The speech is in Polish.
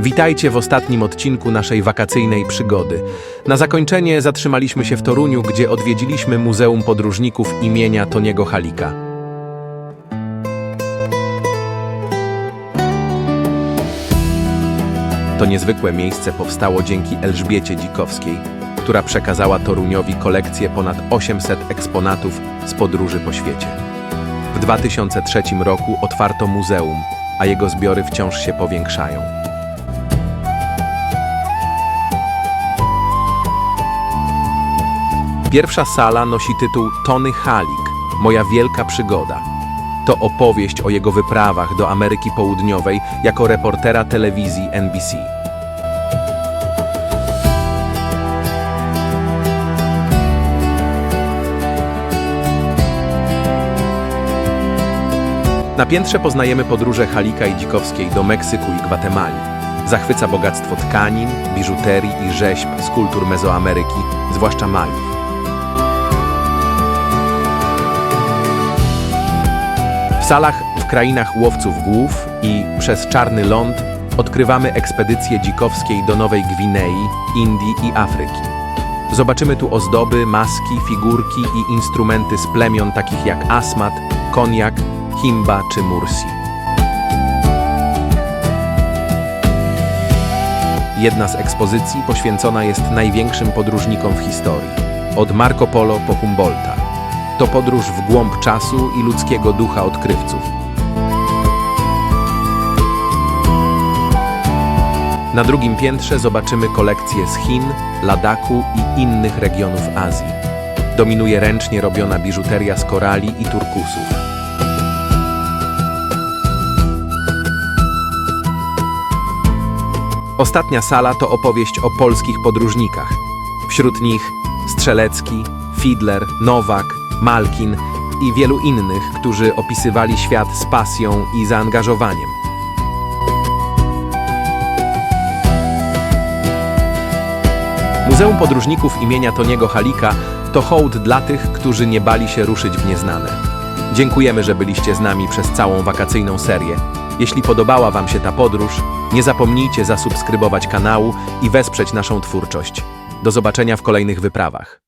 Witajcie w ostatnim odcinku naszej wakacyjnej przygody. Na zakończenie zatrzymaliśmy się w Toruniu, gdzie odwiedziliśmy Muzeum Podróżników imienia Toniego Halika. To niezwykłe miejsce powstało dzięki Elżbiecie Dzikowskiej, która przekazała Toruniowi kolekcję ponad 800 eksponatów z podróży po świecie. W 2003 roku otwarto muzeum, a jego zbiory wciąż się powiększają. Pierwsza sala nosi tytuł Tony Halik Moja wielka przygoda. To opowieść o jego wyprawach do Ameryki Południowej jako reportera telewizji NBC. Na piętrze poznajemy podróże Halika i Dzikowskiej do Meksyku i Gwatemali. Zachwyca bogactwo tkanin, biżuterii i rzeźb z kultur Mezoameryki, zwłaszcza Majów. Salach w krainach łowców głów i przez Czarny Ląd odkrywamy ekspedycję dzikowskiej do Nowej Gwinei, Indii i Afryki. Zobaczymy tu ozdoby, maski, figurki i instrumenty z plemion takich jak Asmat, Konjak, Himba czy Mursi. Jedna z ekspozycji poświęcona jest największym podróżnikom w historii, od Marco Polo po Humboldta. To podróż w głąb czasu i ludzkiego ducha odkrywców. Na drugim piętrze zobaczymy kolekcje z Chin, Ladaku i innych regionów Azji. Dominuje ręcznie robiona biżuteria z korali i turkusów. Ostatnia sala to opowieść o polskich podróżnikach. Wśród nich Strzelecki, Fidler, Nowak, Malkin i wielu innych, którzy opisywali świat z pasją i zaangażowaniem. Muzeum Podróżników imienia Toniego Halika to hołd dla tych, którzy nie bali się ruszyć w nieznane. Dziękujemy, że byliście z nami przez całą wakacyjną serię. Jeśli podobała Wam się ta podróż, nie zapomnijcie zasubskrybować kanału i wesprzeć naszą twórczość. Do zobaczenia w kolejnych wyprawach.